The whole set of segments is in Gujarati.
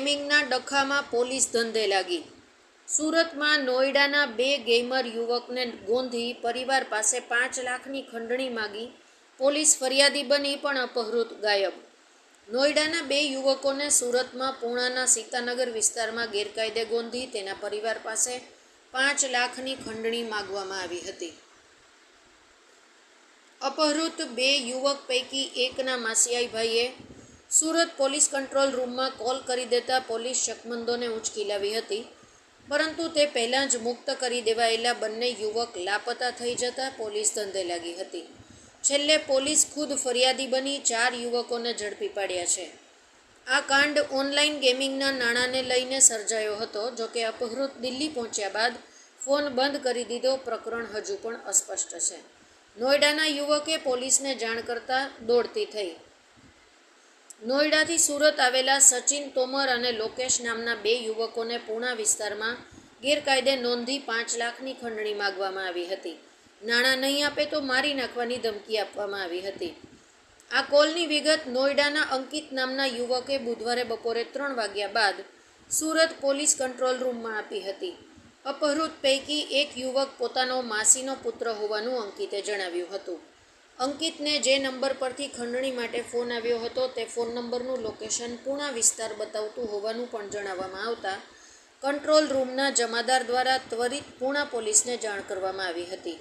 નખામાં પોલીસ ધંધે લાગી. સુરતમાં નોઈડાના બે ગેમર યુવકને ગોંધી પરિવાર પાસે પાંચ લાખની ખંડણી માગી. પોલીસ ફરિયાદી બની પણ અપહૃત ગાયબ. નોઈડાના બે યુવકોને સુરતમાં પૂણાના સીતાનગર વિસ્તારમાં ગેરકાયદે ગોંધી તેના પરિવાર પાસે પાંચ લાખની ખંડણી માગવામાં આવી હતી. અપહૃત બે યુવક પૈકી એકના માસિયાઈભાઈએ સુરત પોલીસ કંટ્રોલ રૂમમાં કોલ કરી દેતા પોલીસ શકમંદોને ઉંચકી લાવી હતી. પરંતુ તે પહેલાં જ મુક્ત કરી દેવાયેલા બંને યુવક લાપતા થઈ જતા પોલીસ ધંધે લાગી હતી. છેલ્લે પોલીસ ખુદ ફરિયાદી બની ચાર યુવકોને ઝડપી પાડ્યા છે. આ કાંડ ઓનલાઈન ગેમિંગના નાણાંને લઈને સર્જાયો હતો જોકે અપહૃત દિલ્હી પહોંચ્યા બાદ ફોન બંધ કરી દીધો. પ્રકરણ હજુ પણ અસ્પષ્ટ છે. નોઈડાના યુવકે પોલીસને જાણ કરતાં દોડતી થઈ. નોઈડાથી સુરત આવેલા સચિન તોમર અને લોકેશ નામના બે યુવકોને પૂણા વિસ્તારમાં ગેરકાયદે નોંધી પાંચ લાખની ખંડણી માગવામાં આવી હતી. નાણાં નહીં આપે તો મારી નાખવાની ધમકી આપવામાં આવી હતી. આ કોલની વિગત નોઈડાના અંકિત નામના યુવકે બુધવારે બપોરે ત્રણ વાગ્યા બાદ સુરત પોલીસ કંટ્રોલ રૂમમાં આપી હતી. અપહૃત પૈકી એક યુવક પોતાનો માસીનો પુત્ર હોવાનું અંકિતે જણાવ્યું હતું. અંકિતને જે નંબર પરથી ખંડણી માટે ફોન આવ્યો હતો તે ફોન નંબરનું લોકેશન પૂણા વિસ્તાર બતાવતું હોવાનું પણ જણાવવામાં આવતા કંટ્રોલ રૂમના જમાદાર દ્વારા ત્વરિત પૂણા પોલીસને જાણ કરવામાં આવી હતી.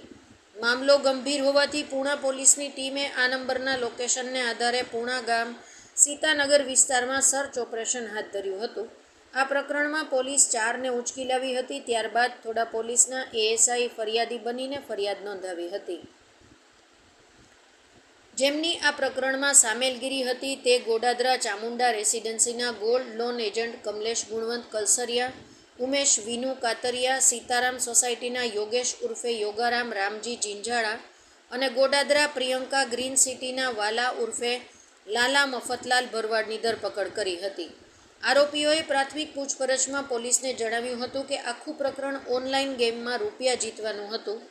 મામલો ગંભીર હોવાથી પૂણા પોલીસની ટીમે આ નંબરના લોકેશનને આધારે પૂણા ગામ સીતાનગર વિસ્તારમાં સર્ચ ઓપરેશન હાથ ધર્યું હતું. આ પ્રકરણમાં પોલીસ ચારને ઉંચકી લાવી હતી, ત્યારબાદ થોડા પોલીસના એએસઆઈ ફરિયાદી બનીને ફરિયાદ નોંધાવી હતી. જેમની આ પ્રકરણમાં સામેલગીરી હતી તે Godadara Chamunda રેસિડેન્સીના gold loan agent Kamlesh Gunvant Kalsariya, Umesh Vinu Katariya, Sitaram સોસાયટીના યોગેશ ઉર્ફે યોગારામ, રામજી ઝીંઝાળા અને ગોડાદરા પ્રિયંકા ગ્રીન સિટીના વાલા ઉર્ફે લાલા મફતલાલ ભરવાડની ધરપકડ કરી હતી. આરોપીઓએ પ્રાથમિક પૂછપરછમાં પોલીસને જણાવ્યું હતું કે આખું પ્રકરણ ઓનલાઈન ગેમમાં રૂપિયા જીતવાનું હતું.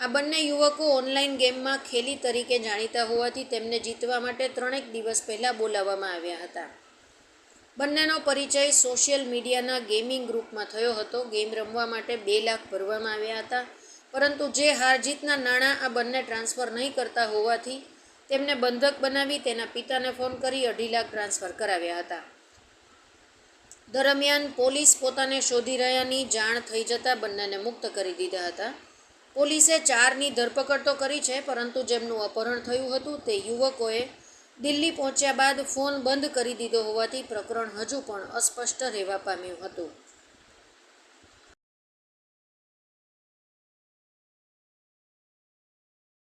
આ બંને યુવકો ઓનલાઈન ગેમમાં ખેલી તરીકે જાણીતા હોવાથી તેમને જીતવા માટે ત્રણેક દિવસ પહેલાં બોલાવવામાં આવ્યા હતા. બંનેનો પરિચય સોશિયલ મીડિયાના ગેમિંગ ગ્રુપમાં થયો હતો. ગેમ રમવા માટે બે લાખ ભરવામાં આવ્યા હતા. પરંતુ જે હાર જીતના નાણાં આ બંને ટ્રાન્સફર નહીં કરતા હોવાથી તેમને બંધક બનાવી તેના પિતાને ફોન કરી અઢી લાખ ટ્રાન્સફર કરાવ્યા હતા. દરમિયાન પોલીસ પોતાને શોધી રહ્યાની જાણ થઈ જતાં બંનેને મુક્ત કરી દીધા હતા. પોલીસે ચારની ધરપકડ તો કરી છે, પરંતુ જેમનું અપહરણ થયું હતું તે યુવકોએ દિલ્હી પહોંચ્યા બાદ ફોન બંધ કરી દીધો હોવાથી પ્રકરણ હજુ પણ અસ્પષ્ટ રહેવા પામ્યું હતું.